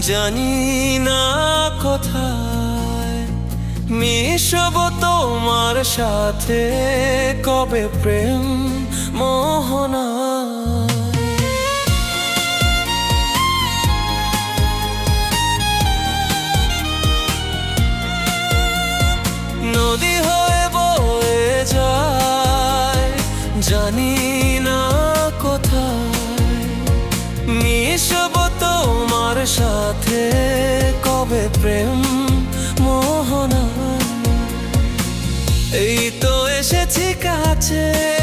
জানি না কোথায় মিশব তোমার সাথে কবে প্রেম মোহনা। সাথে কবে প্রেম মোহনা? এই তো এসেছি কাছে।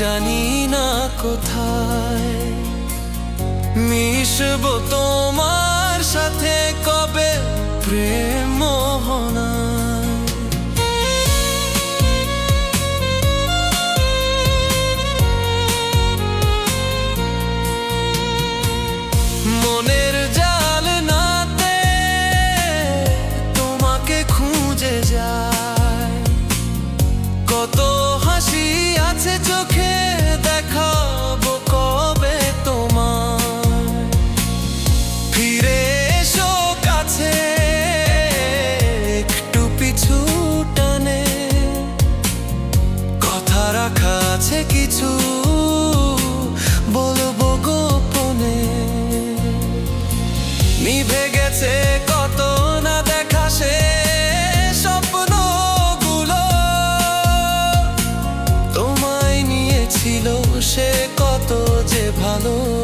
জানি না কোথায়। মিশব তোমার সাথে কবে প্রেম কিছু বলব গোপনে। নিভে গেছে কত না দেখা সে স্বপ্নগুলো। তোমায় নিয়েছিল সে কত যে ভালো।